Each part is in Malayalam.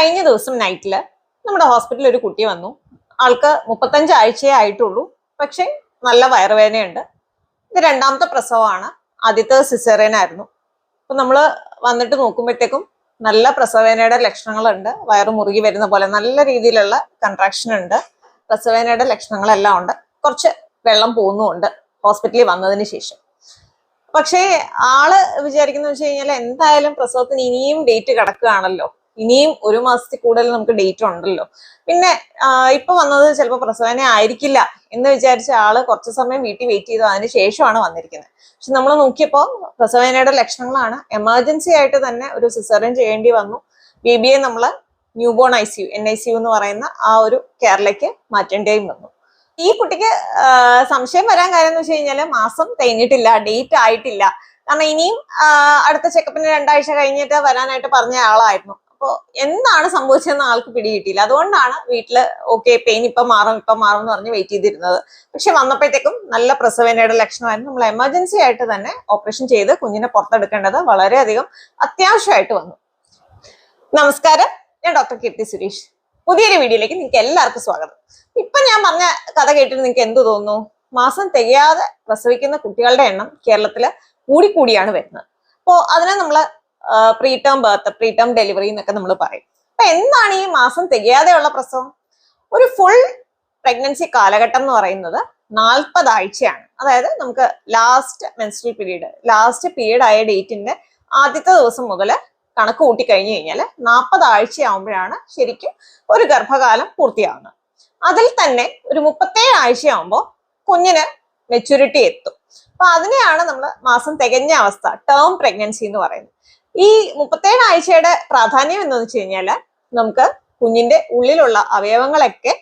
കഴിഞ്ഞ ദിവസം നൈറ്റിൽ നമ്മുടെ ഹോസ്പിറ്റലിൽ ഒരു കുട്ടി വന്നു. ആൾക്ക് മുപ്പത്തഞ്ച് ആഴ്ചയേ ആയിട്ടുള്ളൂ. പക്ഷെ നല്ല വയറുവേദനയുണ്ട്. ഇത് രണ്ടാമത്തെ പ്രസവമാണ്. ആദ്യത്തെ സിസേറിയൻ ആയിരുന്നു. അപ്പൊ നമ്മൾ വന്നിട്ട് നോക്കുമ്പോഴത്തേക്കും നല്ല പ്രസവേനയുടെ ലക്ഷണങ്ങളുണ്ട്. വയറ് മുറുകി വരുന്ന പോലെ നല്ല രീതിയിലുള്ള കൺട്രാക്ഷൻ ഉണ്ട്. പ്രസവേനയുടെ ലക്ഷണങ്ങളെല്ലാം ഉണ്ട്. കുറച്ച് വെള്ളം പോകുന്നുമുണ്ട് ഹോസ്പിറ്റലിൽ വന്നതിന് ശേഷം. പക്ഷേ ആൾ വിചാരിക്കുന്ന വെച്ച് കഴിഞ്ഞാൽ എന്തായാലും പ്രസവത്തിന് ഇനിയും ഡേറ്റ് കിടക്കുകയാണല്ലോ. ഇനിയും ഒരു മാസത്തിൽ കൂടുതൽ നമുക്ക് ഡേറ്റ് ഉണ്ടല്ലോ. പിന്നെ ഇപ്പൊ വന്നത് ചിലപ്പോൾ പ്രസവനെ ആയിരിക്കില്ല എന്ന് വിചാരിച്ച ആൾ കുറച്ച് സമയം വീട്ടിൽ വെയിറ്റ് ചെയ്തു. അതിന് ശേഷമാണ് വന്നിരിക്കുന്നത്. പക്ഷെ നമ്മൾ നോക്കിയപ്പോൾ പ്രസവേനയുടെ ലക്ഷണങ്ങളാണ്. എമർജൻസി ആയിട്ട് തന്നെ ഒരു സിസറിൻ ചെയ്യേണ്ടി വന്നു. ബേബിയെ നമ്മൾ newborn I C U N I C U എന്ന് പറയുന്ന ആ ഒരു കെയറിലേക്ക് മാറ്റേണ്ടിയും വന്നു. ഈ കുട്ടിക്ക് സംശയം വരാൻ കാര്യം എന്ന് വെച്ച് കഴിഞ്ഞാൽ മാസം തേഞ്ഞിട്ടില്ല ഡേറ്റ് ആയിട്ടില്ല. കാരണം ഇനിയും അടുത്ത ചെക്കപ്പിന് രണ്ടാഴ്ച കഴിഞ്ഞിട്ട് വരാനായിട്ട് പറഞ്ഞ ആളായിരുന്നു. അപ്പോൾ എന്താണ് സംഭവിച്ചതെന്ന് ആൾക്ക് പിടികിട്ടിയില്ല. അതുകൊണ്ടാണ് വീട്ടിൽ ഓക്കെ പെയിൻ ഇപ്പം മാറും ഇപ്പം മാറും എന്ന് പറഞ്ഞ് വെയിറ്റ് ചെയ്തിരുന്നത്. പക്ഷെ വന്നപ്പോഴത്തേക്കും നല്ല പ്രസവേനയുടെ ലക്ഷണമായിരുന്നു. നമ്മൾ എമർജൻസി ആയിട്ട് തന്നെ ഓപ്പറേഷൻ ചെയ്ത് കുഞ്ഞിനെ പുറത്തെടുക്കേണ്ടത് വളരെയധികം അത്യാവശ്യമായിട്ട് വന്നു. നമസ്കാരം. ഞാൻ ഡോക്ടർ കീർത്തി സുരേഷ്. പുതിയൊരു വീഡിയോയിലേക്ക് നിങ്ങൾക്ക് എല്ലാവർക്കും സ്വാഗതം. ഇപ്പൊ ഞാൻ പറഞ്ഞ കഥ കേട്ടിട്ട് നിങ്ങൾക്ക് എന്ത് തോന്നുന്നു? മാസം തികയാതെ പ്രസവിക്കുന്ന കുട്ടികളുടെ എണ്ണം കേരളത്തിൽ കൂടിക്കൂടിയാണ് വരുന്നത്. അപ്പോൾ അതിനെ നമ്മൾ preterm birth preterm delivery എന്നൊക്കെ നമ്മൾ പറയും. അപ്പൊ എന്താണ് ഈ മാസം തികയാതെയുള്ള പ്രസവം? ഒരു ഫുൾ പ്രഗ്നൻസി കാലഘട്ടം എന്ന് പറയുന്നത് നാൽപ്പത് ആഴ്ചയാണ് അതായത് നമുക്ക് last menstrual period last period ആയ ഡേറ്റിന്റെ ആദ്യത്തെ ദിവസം മുതൽ കണക്ക് കൂട്ടി കഴിഞ്ഞു കഴിഞ്ഞാൽ നാൽപ്പത് ആഴ്ചയാവുമ്പോഴാണ് ശരിക്കും ഒരു ഗർഭകാലം പൂർത്തിയാവുന്നത്. അതിൽ തന്നെ ഒരു മുപ്പത്തേഴ് ആഴ്ചയാവുമ്പോൾ കുഞ്ഞിന് മെച്യൂരിറ്റി എത്തും. അപ്പൊ അതിനെയാണ് നമ്മൾ മാസം തികഞ്ഞ അവസ്ഥ ടേം പ്രഗ്നൻസി എന്ന് പറയുന്നത്. ഈ മുപ്പത്തേഴ് ആഴ്ചയുടെ പ്രാധാന്യം എന്ന് വെച്ച് കഴിഞ്ഞാൽ നമുക്ക് കുഞ്ഞിന്റെ ഉള്ളിലുള്ള അവയവങ്ങളൊക്കെ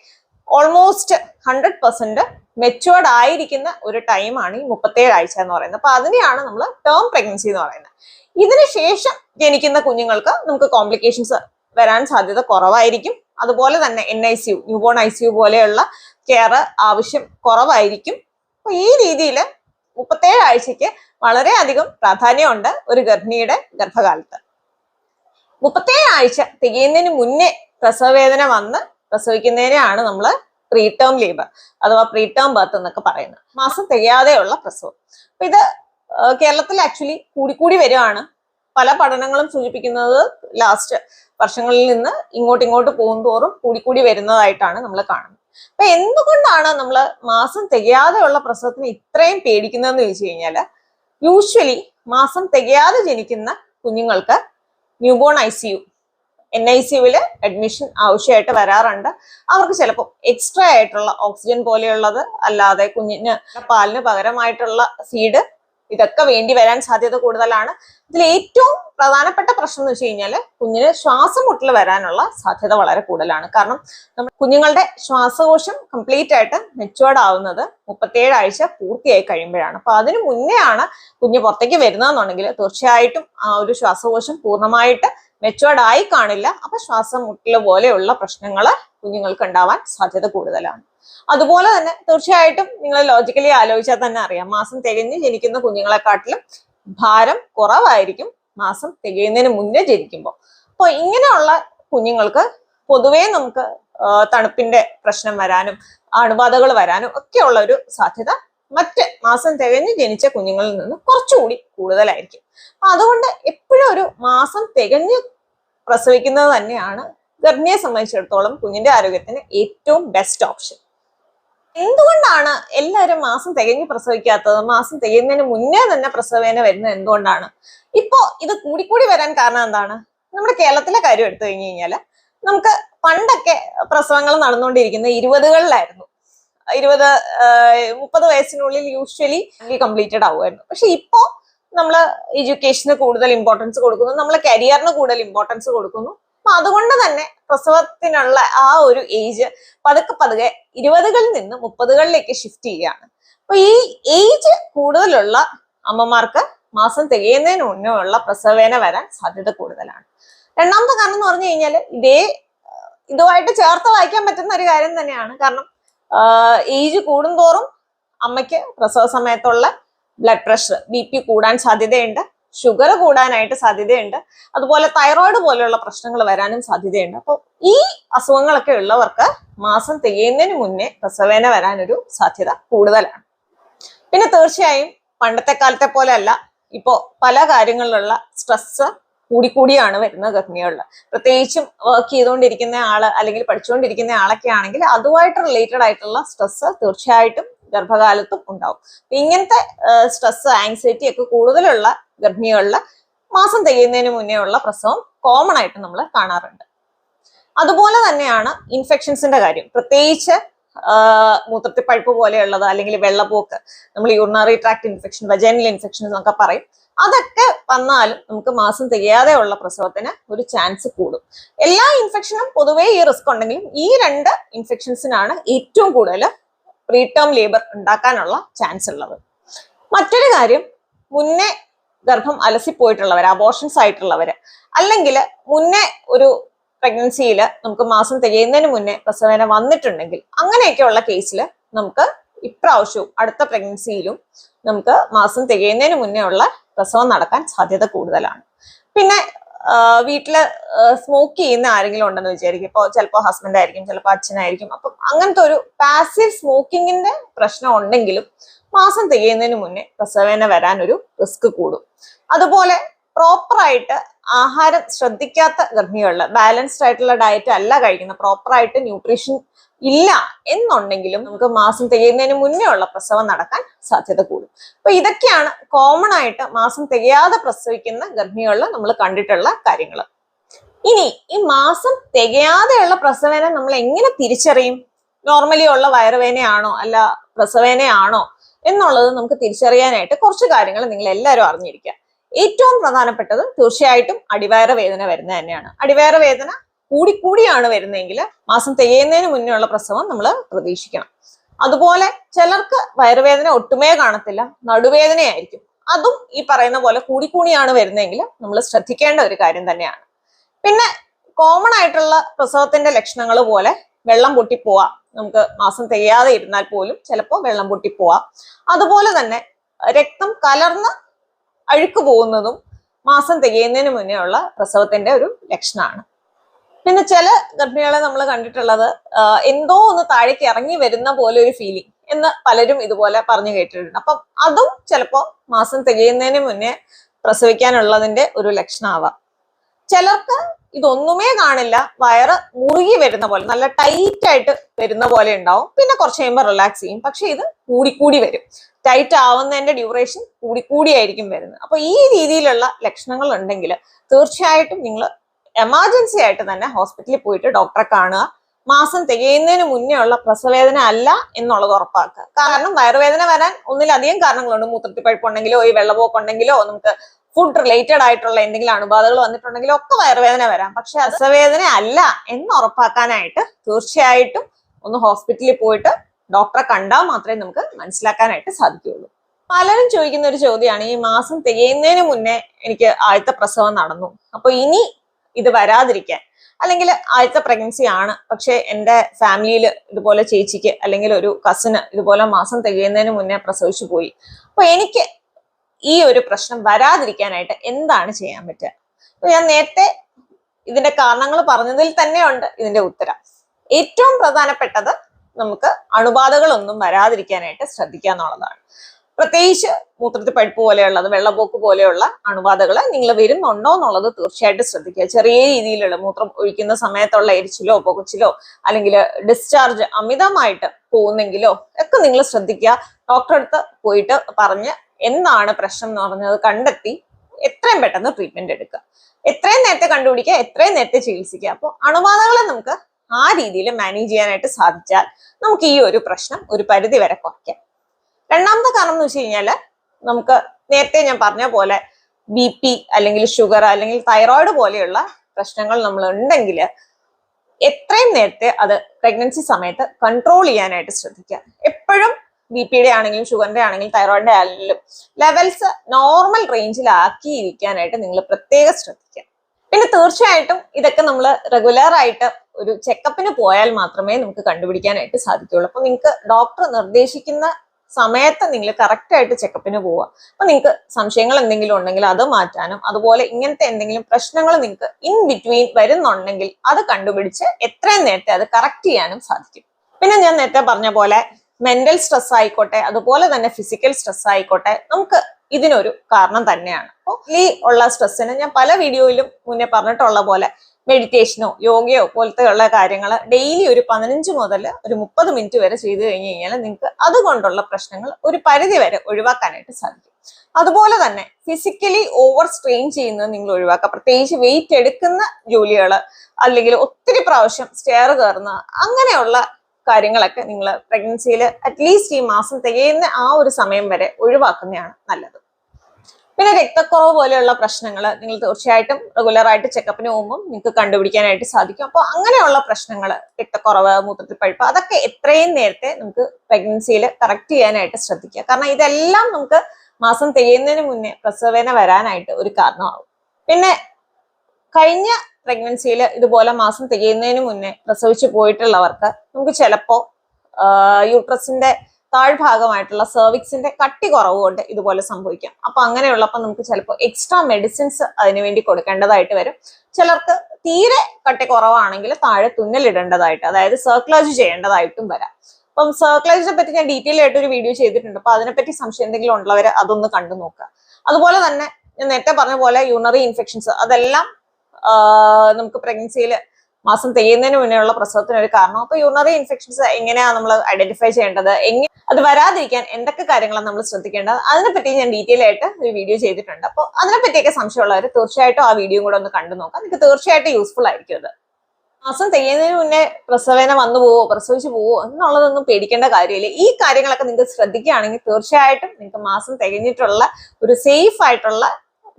ഓൾമോസ്റ്റ് ഹൺഡ്രഡ് പെർസെന്റ് മെച്ചുവേർഡ് ആയിരിക്കുന്ന ഒരു ടൈമാണ് ഈ മുപ്പത്തേഴ് ആഴ്ച എന്ന് പറയുന്നത്. അപ്പൊ അതിനെയാണ് നമ്മൾ ടേം പ്രഗ്നൻസി എന്ന് പറയുന്നത്. ഇതിന് ശേഷം ജനിക്കുന്ന കുഞ്ഞുങ്ങൾക്ക് നമുക്ക് കോംപ്ലിക്കേഷൻസ് വരാൻ സാധ്യത കുറവായിരിക്കും. അതുപോലെ തന്നെ N I C U newborn I C U പോലെയുള്ള കെയർ ആവശ്യം കുറവായിരിക്കും. അപ്പൊ ഈ രീതിയിൽ മുപ്പത്തേഴ് ആഴ്ചയ്ക്ക് വളരെയധികം പ്രാധാന്യമുണ്ട് ഒരു ഗർഭിണിയുടെ ഗർഭകാലത്ത്. മുപ്പത്തേഴ് ആഴ്ച തികയുന്നതിന് മുന്നേ പ്രസവവേദന വന്ന് പ്രസവിക്കുന്നതിനെയാണ് നമ്മൾ പ്രീ ടേം ലേബർ അഥവാ പ്രീ ടേം ബർത്ത് എന്നൊക്കെ പറയുന്നത്. മാസം തികയാതെയുള്ള പ്രസവം. അപ്പൊ ഇത് കേരളത്തിൽ ആക്ച്വലി കൂടിക്കൂടി വരികയാണ് പല പഠനങ്ങളും സൂചിപ്പിക്കുന്നത് ലാസ്റ്റ് വർഷങ്ങളിൽ നിന്ന് ഇങ്ങോട്ട് ഇങ്ങോട്ട് പോകുന്തോറും കൂടിക്കൂടി വരുന്നതായിട്ടാണ് നമ്മൾ കാണുന്നത്. അപ്പൊ എന്തുകൊണ്ടാണ് നമ്മൾ മാസം തികയാതെ ഉള്ള പ്രസവത്തിന് ഇത്രയും പേടിക്കുന്നതെന്ന് ചോദിച്ചു കഴിഞ്ഞാൽ യൂഷ്വലി മാസം തികയാതെ ജനിക്കുന്ന കുഞ്ഞുങ്ങൾക്ക് newborn I C U N I C യുവിൽ admission ആവശ്യമായിട്ട് വരാറുണ്ട്. അവർക്ക് ചിലപ്പോൾ എക്സ്ട്രാ ആയിട്ടുള്ള ഓക്സിജൻ പോലെയുള്ളത് അല്ലാതെ കുഞ്ഞിന് പാലിന് പകരമായിട്ടുള്ള ഫീഡ് ഇതൊക്കെ വേണ്ടി വരാൻ സാധ്യത കൂടുതലാണ്. ഇതിൽ ഏറ്റവും പ്രധാനപ്പെട്ട പ്രശ്നം എന്ന് വെച്ച് കഴിഞ്ഞാൽ കുഞ്ഞിന് ശ്വാസം മുട്ടൽ വരാനുള്ള സാധ്യത വളരെ കൂടുതലാണ്. കാരണം നമ്മൾ കുഞ്ഞുങ്ങളുടെ ശ്വാസകോശം കംപ്ലീറ്റ് ആയിട്ട് മെച്ചുവേർഡ് ആവുന്നത് മുപ്പത്തേഴ് ആഴ്ച പൂർത്തിയായി കഴിയുമ്പോഴാണ്. അപ്പൊ അതിന് മുന്നേ ആണ് കുഞ്ഞ് പുറത്തേക്ക് വരുന്നതെന്നുണ്ടെങ്കിൽ തീർച്ചയായിട്ടും ആ ഒരു ശ്വാസകോശം പൂർണമായിട്ട് മെച്ചുവേർഡ് ആയി കാണില്ല. അപ്പൊ ശ്വാസം മുട്ടൽ പോലെയുള്ള പ്രശ്നങ്ങൾ കുഞ്ഞുങ്ങൾക്ക് ഉണ്ടാവാൻ സാധ്യത കൂടുതലാണ്. അതുപോലെ തന്നെ തീർച്ചയായിട്ടും നിങ്ങൾ ലോജിക്കലി ആലോചിച്ചാൽ തന്നെ അറിയാം. മാസം തികഞ്ഞ് ജനിക്കുന്ന കുഞ്ഞുങ്ങളെക്കാട്ടിലും ഭാരം കുറവായിരിക്കും മാസം തികയുന്നതിന് മുന്നേ ജനിക്കുമ്പോൾ അപ്പോൾ ഇങ്ങനെയുള്ള കുഞ്ഞുങ്ങൾക്ക് പൊതുവേ നമുക്ക് തണുപ്പിന്റെ പ്രശ്നം വരാനും അണുബാധകൾ വരാനും ഒക്കെ ഉള്ള ഒരു സാധ്യത മറ്റ് മാസം തികഞ്ഞ് ജനിച്ച കുഞ്ഞുങ്ങളിൽ നിന്ന് കുറച്ചുകൂടി കൂടുതലായിരിക്കും. അതുകൊണ്ട് എപ്പോഴും ഒരു മാസം തികഞ്ഞ് പ്രസവിക്കുന്നത് തന്നെയാണ് ഗർഭിണിയെ സംബന്ധിച്ചിടത്തോളം കുഞ്ഞിന്റെ ആരോഗ്യത്തിന് ഏറ്റവും ബെസ്റ്റ് ഓപ്ഷൻ എന്തുകൊണ്ടാണ് എല്ലാവരും മാസം തികഞ്ഞ് പ്രസവിക്കാത്തത്? മാസം തികയുന്നതിന് മുന്നേ തന്നെ പ്രസവേന വരുന്നത് എന്തുകൊണ്ടാണ്? ഇപ്പോ ഇത് കൂടിക്കൂടി വരാൻ കാരണം എന്താണ്? നമ്മുടെ കേരളത്തിലെ കാര്യം എടുത്തു കഴിഞ്ഞു കഴിഞ്ഞാൽ നമുക്ക് പണ്ടൊക്കെ പ്രസവങ്ങൾ നടന്നുകൊണ്ടിരിക്കുന്നത് ഇരുപതുകളിലായിരുന്നു. ഇരുപത് മുപ്പത് വയസ്സിനുള്ളിൽ യൂഷ്വലി കംപ്ലീറ്റഡ് ആവുമായിരുന്നു. പക്ഷെ ഇപ്പോ നമ്മൾ എഡ്യൂക്കേഷന് കൂടുതൽ ഇമ്പോർട്ടൻസ് കൊടുക്കുന്നു. നമ്മൾ കരിയറിന് കൂടുതൽ ഇമ്പോർട്ടൻസ് കൊടുക്കുന്നു. അപ്പൊ അതുകൊണ്ട് തന്നെ പ്രസവത്തിനുള്ള ആ ഒരു ഏജ് പതുക്കെ പതുക്കെ ഇരുപതുകളിൽ നിന്ന് മുപ്പതുകളിലേക്ക് ഷിഫ്റ്റ് ചെയ്യുകയാണ്. അപ്പൊ ഈ ഏജ് കൂടുതലുള്ള അമ്മമാർക്ക് മാസം തികയുന്നതിന് മുന്നേ ഉള്ള പ്രസവേന വരാൻ സാധ്യത കൂടുതലാണ്. രണ്ടാമത്തെ കാരണം എന്ന് പറഞ്ഞു കഴിഞ്ഞാൽ ഇതേ ഇതുമായിട്ട് ചേർത്ത് വായിക്കാൻ പറ്റുന്ന ഒരു കാര്യം തന്നെയാണ്. കാരണം ഏജ് കൂടുന്തോറും അമ്മയ്ക്ക് പ്രസവ സമയത്തുള്ള ബ്ലഡ് പ്രഷർ ബി പി കൂടാൻ സാധ്യതയുണ്ട്. ഷുഗർ കൂടാനായിട്ട് സാധ്യതയുണ്ട്. അതുപോലെ തൈറോയിഡ് പോലെയുള്ള പ്രശ്നങ്ങൾ വരാനും സാധ്യതയുണ്ട്. അപ്പോൾ ഈ അസുഖങ്ങളൊക്കെ ഉള്ളവർക്ക് മാസം തികയുന്നതിന് മുന്നേ പ്രസവേന വരാനൊരു സാധ്യത കൂടുതലാണ്. പിന്നെ തീർച്ചയായും പണ്ടത്തെ കാലത്തെ പോലെ അല്ല ഇപ്പോ പല കാര്യങ്ങളിലുള്ള സ്ട്രെസ് കൂടിക്കൂടിയാണ് വരുന്നത് ഗർഭിണികളിൽ പ്രത്യേകിച്ചും വർക്ക് ചെയ്തുകൊണ്ടിരിക്കുന്ന ആൾ അല്ലെങ്കിൽ പഠിച്ചുകൊണ്ടിരിക്കുന്ന ആളൊക്കെ ആണെങ്കിൽ അതുമായിട്ട് റിലേറ്റഡ് ആയിട്ടുള്ള സ്ട്രെസ് തീർച്ചയായിട്ടും ഗർഭകാലത്തും ഉണ്ടാവും. ഇങ്ങനത്തെ സ്ട്രെസ് ആങ്സൈറ്റി ഒക്കെ കൂടുതലുള്ള ഗർഭിണികളിൽ മാസം തികയുന്നതിന് മുന്നേ ഉള്ള പ്രസവം കോമൺ ആയിട്ട് നമ്മൾ കാണാറുണ്ട്. അതുപോലെ തന്നെയാണ് ഇൻഫെക്ഷൻസിന്റെ കാര്യം. പ്രത്യേകിച്ച് മൂത്രത്തിൽ പഴുപ്പ് പോലെയുള്ളത് അല്ലെങ്കിൽ വെള്ളപ്പോക്ക് നമ്മൾ urinary tract infection vaginal infection എന്നൊക്കെ പറയും. അതൊക്കെ വന്നാലും നമുക്ക് മാസം തികയാതെ ഉള്ള പ്രസവത്തിന് ഒരു ചാൻസ് കൂടും. എല്ലാ ഇൻഫെക്ഷനും പൊതുവേ ഈ റിസ്ക് ഉണ്ടെങ്കിലും ഈ രണ്ട് ഇൻഫെക്ഷൻസിനാണ് ഏറ്റവും കൂടുതൽ പ്രീ ടേം ലേബർ ഉണ്ടാക്കാനുള്ള ചാൻസ് ഉള്ളത്. മറ്റൊരു കാര്യം മുന്നേ ഗർഭം അലസിപ്പോയിട്ടുള്ളവർ അബോർഷൻസ് ആയിട്ടുള്ളവർ അല്ലെങ്കിൽ മുന്നേ ഒരു പ്രഗ്നൻസിയിൽ നമുക്ക് മാസം തികയുന്നതിന് മുന്നേ പ്രസവേന വന്നിട്ടുണ്ടെങ്കിൽ അങ്ങനെയൊക്കെയുള്ള കേസിൽ നമുക്ക് ഇപ്രാവശ്യവും അടുത്ത പ്രഗ്നൻസിയിലും നമുക്ക് മാസം തികയുന്നതിന് മുന്നേ ഉള്ള പ്രസവം നടക്കാൻ സാധ്യത കൂടുതലാണ്. പിന്നെ വീട്ടിൽ സ്മോക്ക് ചെയ്യുന്ന ആരെങ്കിലും ഉണ്ടെന്ന് വിചാരിക്കും. ഇപ്പോൾ ചിലപ്പോൾ ഹസ്ബൻഡ് ആയിരിക്കും ചിലപ്പോൾ അച്ഛനായിരിക്കും. അപ്പം അങ്ങനത്തെ ഒരു പാസീവ് സ്മോക്കിങ്ങിന്റെ പ്രശ്നം ഉണ്ടെങ്കിലും മാസം തികയുന്നതിന് മുന്നേ പ്രസവേന വരാൻ ഒരു റിസ്ക് കൂടും. അതുപോലെ പ്രോപ്പറായിട്ട് ആഹാരം ശ്രദ്ധിക്കാത്ത ഗർഭിണികളിൽ ബാലൻസ്ഡ് ആയിട്ടുള്ള ഡയറ്റ് അല്ല കഴിക്കുന്ന പ്രോപ്പറായിട്ട് ന്യൂട്രീഷൻ ഇല്ല എന്നുണ്ടെങ്കിലും നമുക്ക് മാസം തികയുന്നതിന് മുന്നേ ഉള്ള പ്രസവം നടക്കാൻ സാധ്യത കൂടും. അപ്പൊ ഇതൊക്കെയാണ് കോമൺ ആയിട്ട് മാസം തികയാതെ പ്രസവിക്കുന്ന ഗർഭിണികളിൽ നമ്മൾ കണ്ടിട്ടുള്ള കാര്യങ്ങൾ. ഇനി ഈ മാസം തികയാതെയുള്ള പ്രസവേന നമ്മൾ എങ്ങനെ തിരിച്ചറിയും? നോർമലി ഉള്ള വയറുവേനയാണോ അല്ല പ്രസവേനയാണോ? എന്നുള്ളത് നമുക്ക് തിരിച്ചറിയാനായിട്ട് കുറച്ച് കാര്യങ്ങൾ നിങ്ങൾ എല്ലാവരും അറിഞ്ഞിരിക്കുക. ഏറ്റവും പ്രധാനപ്പെട്ടത് തീർച്ചയായിട്ടും അടിവയറ വേദന വരുന്നത് തന്നെയാണ്. അടിവയറ വേദന കൂടിക്കൂടിയാണ് വരുന്നതെങ്കിൽ മാസം തികയുന്നതിന് മുന്നേ ഉള്ള പ്രസവം നമ്മൾ പ്രതീക്ഷിക്കണം. അതുപോലെ ചിലർക്ക് വയറുവേദന ഒട്ടുമേ കാണത്തില്ല നടുവേദനയായിരിക്കും. അതും ഈ പറയുന്ന പോലെ കൂടിക്കൂടിയാണ് വരുന്നതെങ്കിൽ നമ്മൾ ശ്രദ്ധിക്കേണ്ട ഒരു കാര്യം തന്നെയാണ്. പിന്നെ കോമൺ ആയിട്ടുള്ള പ്രസവത്തിന്റെ ലക്ഷണങ്ങൾ പോലെ വെള്ളം പൊട്ടിപ്പോവാ നമുക്ക് മാസം തികയാതെ ഇരുന്നാൽ പോലും ചിലപ്പോൾ വെള്ളം പൊട്ടിപ്പോവാം അതുപോലെ തന്നെ രക്തം കലർന്ന് അഴുക്ക് പോകുന്നതും മാസം തികയുന്നതിന് മുന്നേ ഉള്ള പ്രസവത്തിന്റെ ഒരു ലക്ഷണമാണ്. പിന്നെ ചില ഗർഭിണികളെ നമ്മൾ കണ്ടിട്ടുള്ളത് എന്തോ ഒന്ന് താഴേക്ക് ഇറങ്ങി വരുന്ന പോലെ ഒരു ഫീലിംഗ് എന്ന് പലരും ഇതുപോലെ പറഞ്ഞു കേട്ടിട്ടുണ്ട്. അപ്പം അതും ചിലപ്പോൾ മാസം തികയുന്നതിന് മുന്നേ പ്രസവിക്കാനുള്ളതിന്റെ ഒരു ലക്ഷണമാവാം. ചിലർക്ക് ഇതൊന്നുമേ കാണില്ല. വയറ് മുറുകി വരുന്ന പോലെ നല്ല ടൈറ്റ് ആയിട്ട് വരുന്ന പോലെ ഉണ്ടാവും. പിന്നെ കുറച്ച് കഴിയുമ്പോൾ റിലാക്സ് ചെയ്യും. പക്ഷെ ഇത് കൂടിക്കൂടി വരും. ടൈറ്റ് ആവുന്നതിന്റെ ഡ്യൂറേഷൻ കൂടിക്കൂടിയായിരിക്കും വരുന്നത്. അപ്പൊ ഈ രീതിയിലുള്ള ലക്ഷണങ്ങൾ ഉണ്ടെങ്കിൽ തീർച്ചയായിട്ടും നിങ്ങൾ എമർജൻസി ആയിട്ട് തന്നെ ഹോസ്പിറ്റലിൽ പോയിട്ട് ഡോക്ടറെ കാണുക. മാസം തികയുന്നതിന് മുന്നേ ഉള്ള പ്രസവേദന അല്ല എന്നുള്ളത് ഉറപ്പാക്കുക. കാരണം വയറുവേദന വരാൻ ഒന്നിലധികം കാരണങ്ങളുണ്ട്. മൂത്രത്തിൽ പഴുപ്പുണ്ടെങ്കിലോ ഈ വെള്ളപോക്കുണ്ടെങ്കിലോ നമുക്ക് ഫുഡ് റിലേറ്റഡ് ആയിട്ടുള്ള എന്തെങ്കിലും അണുബാധകൾ വന്നിട്ടുണ്ടെങ്കിൽ ഒക്കെ വയറുവേദന വരാം. പക്ഷെ രസവേദന അല്ല എന്ന് ഉറപ്പാക്കാനായിട്ട് തീർച്ചയായിട്ടും ഒന്ന് ഹോസ്പിറ്റലിൽ പോയിട്ട് ഡോക്ടറെ കണ്ടാൽ മാത്രമേ നമുക്ക് മനസ്സിലാക്കാനായിട്ട് സാധിക്കുകയുള്ളൂ. പലരും ചോദിക്കുന്ന ഒരു ചോദ്യമാണ് ഈ മാസം തികയുന്നതിന് മുന്നേ എനിക്ക് ആദ്യത്തെ പ്രസവം നടന്നു. അപ്പൊ ഇനി ഇത് വരാതിരിക്കാൻ. അല്ലെങ്കിൽ ആദ്യത്തെ പ്രഗ്നൻസി ആണ് പക്ഷെ എന്റെ ഫാമിലിയിൽ ഇതുപോലെ ചേച്ചിക്ക് അല്ലെങ്കിൽ ഒരു കസിന് ഇതുപോലെ മാസം തികയുന്നതിന് മുന്നേ പ്രസവിച്ചു പോയി. അപ്പൊ എനിക്ക് ഈ ഒരു പ്രശ്നം വരാതിരിക്കാനായിട്ട് എന്താണ് ചെയ്യാൻ പറ്റുക? ഞാൻ നേരത്തെ ഇതിന്റെ കാരണങ്ങൾ പറഞ്ഞതിൽ തന്നെ ഉണ്ട് ഇതിന്റെ ഉത്തരം. ഏറ്റവും പ്രധാനപ്പെട്ടത് നമുക്ക് അണുബാധകളൊന്നും വരാതിരിക്കാനായിട്ട് ശ്രദ്ധിക്കുക എന്നുള്ളതാണ്. പ്രത്യേകിച്ച് മൂത്രത്തിൽ പഴുപ്പ് പോലെയുള്ളത് വെള്ളപ്പോക്ക് പോലെയുള്ള അണുബാധകൾ നിങ്ങൾ വരുന്നുണ്ടോ എന്നുള്ളത് തീർച്ചയായിട്ടും ശ്രദ്ധിക്കുക. ചെറിയ രീതിയിലുള്ള മൂത്രം ഒഴിക്കുന്ന സമയത്തുള്ള എരിച്ചിലോ പൊകച്ചിലോ അല്ലെങ്കിൽ ഡിസ്ചാർജ് അമിതമായിട്ട് പോകുന്നെങ്കിലോ ഒക്കെ നിങ്ങൾ ശ്രദ്ധിക്കുക. ഡോക്ടറെ അടുത്ത് പോയിട്ട് പറഞ്ഞ് എന്താണ് പ്രശ്നം എന്ന് പറഞ്ഞത് കണ്ടെത്തി എത്രയും പെട്ടെന്ന് ട്രീറ്റ്മെന്റ് എടുക്കുക. എത്രയും നേരത്തെ കണ്ടുപിടിക്കുക എത്രയും നേരത്തെ ചികിത്സിക്കുക. അപ്പോൾ അണുബാധകളെ നമുക്ക് ആ രീതിയിൽ മാനേജ് ചെയ്യാനായിട്ട് സാധിച്ചാൽ നമുക്ക് ഈ ഒരു പ്രശ്നം ഒരു പരിധി വരെ കുറയ്ക്കാം. രണ്ടാമത്തെ കാരണം എന്ന് വെച്ച് കഴിഞ്ഞാൽ നമുക്ക് നേരത്തെ ഞാൻ പറഞ്ഞ പോലെ ബി പി അല്ലെങ്കിൽ ഷുഗർ അല്ലെങ്കിൽ തൈറോയിഡ് പോലെയുള്ള പ്രശ്നങ്ങൾ നമ്മൾ ഉണ്ടെങ്കിൽ എത്രയും നേരത്തെ അത് പ്രഗ്നൻസി സമയത്ത് കൺട്രോൾ ചെയ്യാനായിട്ട് ശ്രദ്ധിക്കുക. എപ്പോഴും ബി പിയുടെ ആണെങ്കിലും ഷുഗറിന്റെ ആണെങ്കിലും തൈറോയിഡിന്റെ ആണെങ്കിലും ലെവൽസ് നോർമൽ റേഞ്ചിലാക്കിയിരിക്കാനായിട്ട് നിങ്ങൾ പ്രത്യേകം ശ്രദ്ധിക്കുക. പിന്നെ തീർച്ചയായിട്ടും ഇതൊക്കെ നമ്മൾ റെഗുലർ ആയിട്ട് ഒരു ചെക്കപ്പിന് പോയാൽ മാത്രമേ നമുക്ക് കണ്ടുപിടിക്കാനായിട്ട് സാധിക്കുകയുള്ളൂ. അപ്പൊ നിങ്ങൾക്ക് ഡോക്ടർ നിർദ്ദേശിക്കുന്ന സമയത്ത് നിങ്ങൾ കറക്റ്റ് ആയിട്ട് ചെക്കപ്പിന് പോവുക. അപ്പൊ നിങ്ങൾക്ക് സംശയങ്ങൾ എന്തെങ്കിലും ഉണ്ടെങ്കിൽ അത് മാറ്റാനും അതുപോലെ ഇങ്ങനത്തെ എന്തെങ്കിലും പ്രശ്നങ്ങൾ നിങ്ങൾക്ക് ഇൻ ബിറ്റ്വീൻ വരുന്നുണ്ടെങ്കിൽ അത് കണ്ടുപിടിച്ച് എത്രയും നേരത്തെ അത് കറക്റ്റ് ചെയ്യാനും സാധിക്കും. പിന്നെ ഞാൻ നേരത്തെ പറഞ്ഞ പോലെ മെന്റൽ സ്ട്രെസ് ആയിക്കോട്ടെ അതുപോലെ തന്നെ ഫിസിക്കൽ സ്ട്രെസ് ആയിക്കോട്ടെ നമുക്ക് ഇതിനൊരു കാരണം തന്നെയാണ്. അപ്പോൾ ഈ ഉള്ള സ്ട്രെസ്സിന് ഞാൻ പല വീഡിയോയിലും മുന്നേ പറഞ്ഞിട്ടുള്ള പോലെ മെഡിറ്റേഷനോ യോഗയോ പോലത്തെ ഉള്ള കാര്യങ്ങൾ ഡെയിലി ഒരു പതിനഞ്ച് മുതൽ ഒരു മുപ്പത് മിനിറ്റ് വരെ ചെയ്തു കഴിഞ്ഞ് കഴിഞ്ഞാൽ നിങ്ങൾക്ക് അതുകൊണ്ടുള്ള പ്രശ്നങ്ങൾ ഒരു പരിധി വരെ ഒഴിവാക്കാനായിട്ട് സാധിക്കും. അതുപോലെ തന്നെ ഫിസിക്കലി ഓവർ സ്ട്രെയിൻ ചെയ്യുന്നത് നിങ്ങൾ ഒഴിവാക്കുക. പ്രത്യേകിച്ച് വെയിറ്റ് എടുക്കുന്ന ജോലികൾ അല്ലെങ്കിൽ ഒത്തിരി പ്രാവശ്യം സ്റ്റെയർ കയറുന്ന അങ്ങനെയുള്ള കാര്യങ്ങളൊക്കെ നിങ്ങൾ പ്രഗ്നൻസിയിൽ അറ്റ്ലീസ്റ്റ് ഈ മാസം തികയുന്ന ആ ഒരു സമയം വരെ ഒഴിവാക്കുന്നതാണ് നല്ലത്. പിന്നെ രക്തക്കുറവ് പോലെയുള്ള പ്രശ്നങ്ങൾ നിങ്ങൾ തീർച്ചയായിട്ടും റെഗുലറായിട്ട് ചെക്കപ്പിന് പോകുമ്പോൾ നിങ്ങൾക്ക് കണ്ടുപിടിക്കാനായിട്ട് സാധിക്കും. അപ്പോൾ അങ്ങനെയുള്ള പ്രശ്നങ്ങൾ രക്തക്കുറവ് മൂത്രത്തിൽ പഴുപ്പ് അതൊക്കെ എത്രയും നേരത്തെ നമുക്ക് പ്രഗ്നൻസിയിൽ കറക്റ്റ് ചെയ്യാനായിട്ട് ശ്രദ്ധിക്കുക. കാരണം ഇതെല്ലാം നമുക്ക് മാസം തികയുന്നതിന് മുന്നേ പ്രസവേന വരാനായിട്ട് ഒരു കാരണമാകും പിന്നെ കഴിഞ്ഞ പ്രഗ്നൻസിയിൽ ഇതുപോലെ മാസം തികയുന്നതിന് മുന്നേ പ്രസവിച്ചു പോയിട്ടുള്ളവർക്ക് നമുക്ക് ചിലപ്പോ യൂട്രസിന്റെ താഴ്ഭാഗമായിട്ടുള്ള സെർവിക്സിന്റെ കട്ടി കുറവ് കൊണ്ട് ഇതുപോലെ സംഭവിക്കാം. അപ്പൊ അങ്ങനെയുള്ളപ്പോൾ നമുക്ക് ചിലപ്പോൾ എക്സ്ട്രാ മെഡിസിൻസ് അതിനുവേണ്ടി കൊടുക്കേണ്ടതായിട്ട് വരും. ചിലർക്ക് തീരെ കട്ടി കുറവാണെങ്കിൽ താഴെ തുന്നലിടേണ്ടതായിട്ട് അതായത് സർക്കുലേജ് ചെയ്യേണ്ടതായിട്ടും വരാം. അപ്പം സർക്കുലേജിനെ പറ്റി ഞാൻ ഡീറ്റെയിൽ ആയിട്ട് ഒരു വീഡിയോ ചെയ്തിട്ടുണ്ട്. അപ്പൊ അതിനെപ്പറ്റി സംശയം എന്തെങ്കിലും ഉള്ളവർ അതൊന്ന് കണ്ടു നോക്കുക അതുപോലെ തന്നെ ഞാൻ നേരത്തെ പറഞ്ഞ പോലെ യൂണറി ഇൻഫെക്ഷൻസ് അതെല്ലാം നമുക്ക് പ്രഗ്നൻസിയിൽ മാസം തികയുന്നതിന് മുന്നേ ഉള്ള പ്രസവത്തിന് ഒരു കാരണം അപ്പൊ യൂണറി ഇൻഫെക്ഷൻസ് എങ്ങനെയാണ് നമ്മൾ ഐഡന്റിഫൈ ചെയ്യേണ്ടത്? എങ്ങനെ അത് വരാതിരിക്കാൻ എന്തൊക്കെ കാര്യങ്ങളാണ് നമ്മൾ ശ്രദ്ധിക്കേണ്ടത്? അതിനെപ്പറ്റി ഞാൻ ഡീറ്റെയിൽ ആയിട്ട് ഒരു വീഡിയോ ചെയ്തിട്ടുണ്ട്. അപ്പോൾ അതിനെപ്പറ്റിയൊക്കെ സംശയമുള്ളവർ തീർച്ചയായിട്ടും ആ വീഡിയോ കൂടെ ഒന്ന് കണ്ടു നോക്കാം. നിങ്ങൾക്ക് തീർച്ചയായിട്ടും യൂസ്ഫുൾ ആയിരിക്കും അത്. മാസം തികയുന്നതിന് മുന്നേ പ്രസവേന വന്നു പോവോ പ്രസവിച്ചു പോവോ എന്നുള്ളതൊന്നും പേടിക്കേണ്ട കാര്യമില്ല. ഈ കാര്യങ്ങളൊക്കെ നിങ്ങൾക്ക് ശ്രദ്ധിക്കുകയാണെങ്കിൽ തീർച്ചയായിട്ടും നിങ്ങൾക്ക് മാസം തികഞ്ഞിട്ടുള്ള ഒരു സേഫ് ആയിട്ടുള്ള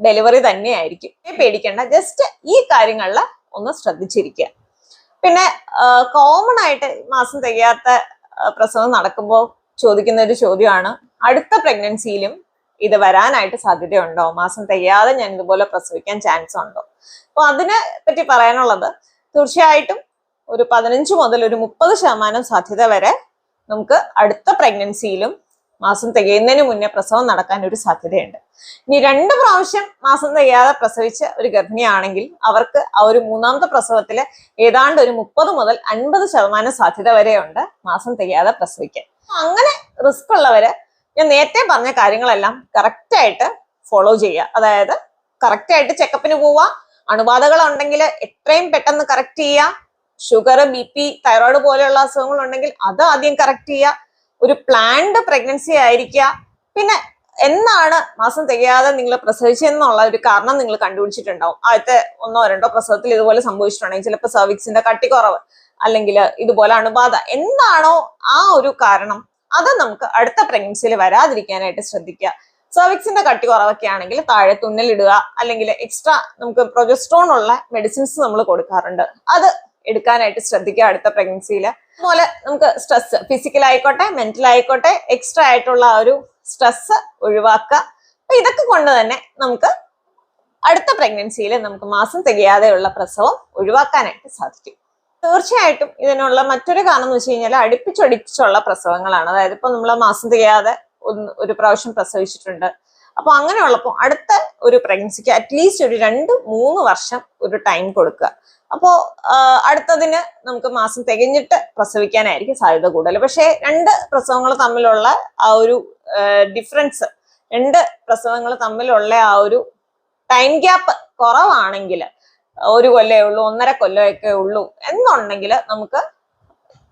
ഡെലിവറി തന്നെയായിരിക്കും. പേടിക്കേണ്ട ജസ്റ്റ് ഈ കാര്യങ്ങളിൽ ഒന്ന് ശ്രദ്ധിച്ചിരിക്കുക. പിന്നെ കോമൺ ആയിട്ട് മാസം തികയാത്ത പ്രസവം നടക്കുമ്പോൾ ചോദിക്കുന്ന ഒരു ചോദ്യമാണ് അടുത്ത പ്രഗ്നൻസിയിലും ഇത് വരാനായിട്ട് സാധ്യതയുണ്ടോ? മാസം തികയാതെ ഞാൻ ഇതുപോലെ പ്രസവിക്കാൻ ചാൻസ് ഉണ്ടോ? അപ്പൊ അതിനെ പറ്റി പറയാനുള്ളത് തീർച്ചയായിട്ടും ഒരു പതിനഞ്ച് മുതൽ ഒരു മുപ്പത് ശതമാനം സാധ്യത വരെ നമുക്ക് അടുത്ത പ്രഗ്നൻസിയിലും മാസം തികയുന്നതിന് മുന്നേ പ്രസവം നടക്കാൻ ഒരു സാധ്യതയുണ്ട്. ഇനി രണ്ട് പ്രാവശ്യം മാസം തികയാതെ പ്രസവിച്ച ഒരു ഗർഭിണിയാണെങ്കിൽ അവർക്ക് ആ ഒരു മൂന്നാമത്തെ പ്രസവത്തിൽ ഏതാണ്ട് ഒരു മുപ്പത് മുതൽ അൻപത് ശതമാനം സാധ്യത വരെയുണ്ട് മാസം തികയാതെ പ്രസവിക്കാൻ. അങ്ങനെ റിസ്ക് ഉള്ളവര് ഞാൻ നേരത്തെ പറഞ്ഞ കാര്യങ്ങളെല്ലാം കറക്റ്റായിട്ട് ഫോളോ ചെയ്യുക. അതായത് കറക്റ്റായിട്ട് ചെക്കപ്പിന് പോവുക. അണുബാധകൾ ഉണ്ടെങ്കിൽ എത്രയും പെട്ടെന്ന് കറക്റ്റ് ചെയ്യുക. ഷുഗർ ബി പി തൈറോയിഡ് പോലെയുള്ള അസുഖങ്ങൾ ഉണ്ടെങ്കിൽ അത് ആദ്യം കറക്റ്റ് ചെയ്യുക. ഒരു പ്ലാൻഡ് പ്രഗ്നൻസി ആയിരിക്കുക. പിന്നെ എന്നാണ് മാസം തികയാതെ നിങ്ങൾ പ്രസവിച്ചെന്നുള്ള ഒരു കാരണം നിങ്ങൾ കണ്ടുപിടിച്ചിട്ടുണ്ടാവും. ആദ്യത്തെ ഒന്നോ രണ്ടോ പ്രസവത്തിൽ ഇതുപോലെ സംഭവിച്ചിട്ടുണ്ടെങ്കിൽ ചിലപ്പോൾ സർവിക്സിന്റെ കട്ടിക്കുറവ് അല്ലെങ്കിൽ ഇതുപോലെ അണുബാധ എന്താണോ ആ ഒരു കാരണം അത് നമുക്ക് അടുത്ത പ്രഗ്നൻസിയിൽ വരാതിരിക്കാനായിട്ട് ശ്രദ്ധിക്കുക. സർവിക്സിന്റെ കട്ടി കുറവൊക്കെ ആണെങ്കിൽ താഴെ തുന്നലിടുക അല്ലെങ്കിൽ എക്സ്ട്രാ നമുക്ക് പ്രൊജസ്ട്രോൺ ഉള്ള മെഡിസിൻസ് നമ്മൾ കൊടുക്കാറുണ്ട്. അത് എടുക്കാനായിട്ട് ശ്രദ്ധിക്കുക അടുത്ത പ്രഗ്നൻസിയിൽ അതുപോലെ നമുക്ക് സ്ട്രെസ് ഫിസിക്കൽ ആയിക്കോട്ടെ മെന്റൽ ആയിക്കോട്ടെ എക്സ്ട്രാ ആയിട്ടുള്ള ആ ഒരു സ്ട്രെസ് ഒഴിവാക്കുക. അപ്പൊ ഇതൊക്കെ കൊണ്ട് തന്നെ നമുക്ക് അടുത്ത പ്രഗ്നൻസിയിൽ നമുക്ക് മാസം തികയാതെയുള്ള പ്രസവം ഒഴിവാക്കാനായിട്ട് സാധിക്കും. തീർച്ചയായിട്ടും ഇതിനുള്ള മറ്റൊരു കാരണം എന്ന് വെച്ച് കഴിഞ്ഞാൽ അടുപ്പിച്ചൊടിച്ചുള്ള പ്രസവങ്ങളാണ്. അതായത് ഇപ്പൊ നമ്മൾ മാസം തികയാതെ ഒന്ന് ഒരു പ്രാവശ്യം പ്രസവിച്ചിട്ടുണ്ട്. അപ്പൊ അങ്ങനെയുള്ളപ്പോൾ അടുത്ത ഒരു പ്രഗ്നൻസിക്ക് അറ്റ്ലീസ്റ്റ് ഒരു രണ്ട് മൂന്ന് വർഷം ഒരു ടൈം കൊടുക്കുക. അപ്പോ അടുത്തതിന് നമുക്ക് മാസം തികഞ്ഞിട്ട് പ്രസവിക്കാനായിരിക്കും സാധ്യത കൂടുതൽ. പക്ഷേ രണ്ട് പ്രസവങ്ങൾ തമ്മിലുള്ള ആ ഒരു ഡിഫറൻസ് രണ്ട് പ്രസവങ്ങൾ തമ്മിലുള്ള ആ ഒരു ടൈം ഗ്യാപ്പ് കുറവാണെങ്കിൽ ഒരു കൊല്ലമേ ഉള്ളൂ ഒന്നര കൊല്ലമൊക്കെ ഉള്ളൂ എന്നുണ്ടെങ്കിൽ നമുക്ക്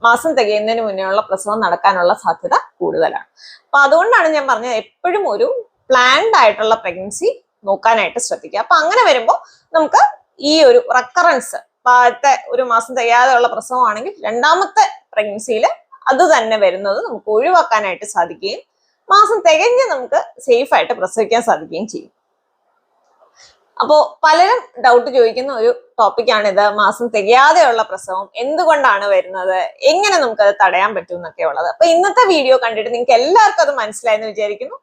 മാസം തികയുന്നതിന് മുന്നേ ഉള്ള പ്രസവം നടക്കാനുള്ള സാധ്യത കൂടുതലാണ്. അപ്പൊ അതുകൊണ്ടാണ് ഞാൻ പറഞ്ഞത് എപ്പോഴും ഒരു പ്ലാൻഡ് ആയിട്ടുള്ള പ്രഗ്നൻസി നോക്കാനായിട്ട് ശ്രദ്ധിക്കുക. അപ്പൊ അങ്ങനെ വരുമ്പോൾ നമുക്ക് ഈ ഒരു റെക്കറൻസ് ആദ്യത്തെ ഒരു മാസം തികയാതെയുള്ള പ്രസവമാണെങ്കിൽ രണ്ടാമത്തെ പ്രഗ്നൻസിയിൽ അത് തന്നെ വരുന്നത് നമുക്ക് ഒഴിവാക്കാനായിട്ട് സാധിക്കുകയും മാസം തികഞ്ഞ് നമുക്ക് സേഫ് ആയിട്ട് പ്രസവിക്കാൻ സാധിക്കുകയും ചെയ്യും. അപ്പോൾ പലരും ഡൗട്ട് ചോദിക്കുന്ന ഒരു ടോപ്പിക്കാണിത് മാസം തികയാതെയുള്ള പ്രസവം എന്തുകൊണ്ടാണ് വരുന്നത്? എങ്ങനെ നമുക്ക് അത് തടയാൻ പറ്റും എന്നൊക്കെ ഉള്ളത് അപ്പൊ ഇന്നത്തെ വീഡിയോ കണ്ടിട്ട് നിങ്ങൾക്ക് എല്ലാവർക്കും അത് മനസ്സിലായെന്ന് വിചാരിക്കുന്നു.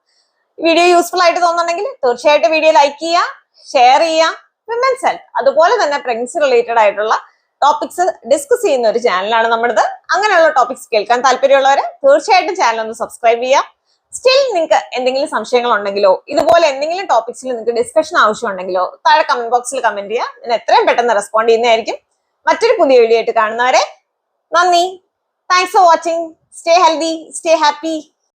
വീഡിയോ യൂസ്ഫുൾ ആയിട്ട് തോന്നുന്നുണ്ടെങ്കിൽ തീർച്ചയായിട്ടും വീഡിയോ ലൈക്ക് ചെയ്യുക ഷെയർ ചെയ്യുക വിമൻസ് ഹെൽത്ത് അതുപോലെ തന്നെ പ്രഗ്നൻസി റിലേറ്റഡ് ആയിട്ടുള്ള ടോപ്പിക്സ് ഡിസ്കസ് ചെയ്യുന്ന ഒരു ചാനലാണ് നമ്മുടേത്. അങ്ങനെയുള്ള ടോപ്പിക്സ് കേൾക്കാൻ താല്പര്യമുള്ളവർ തീർച്ചയായിട്ടും ചാനൽ ഒന്ന് സബ്സ്ക്രൈബ് ചെയ്യുക. സ്റ്റിൽ നിങ്ങൾക്ക് എന്തെങ്കിലും സംശയങ്ങൾ ഉണ്ടെങ്കിലോ ഇതുപോലെ എന്തെങ്കിലും ടോപ്പിക്സിൽ നിങ്ങൾക്ക് ഡിസ്കഷൻ ആവശ്യമുണ്ടെങ്കിലോ താഴെ കമന്റ് ബോക്സിൽ കമന്റ് ചെയ്യുക. ഞാൻ എത്രയും പെട്ടെന്ന് റെസ്പോണ്ട് ചെയ്യുന്നതായിരിക്കും. മറ്റൊരു പുതിയ വീഡിയോ ആയിട്ട് കാണുന്നവരെ നന്ദി. Thanks for watching stay healthy stay happy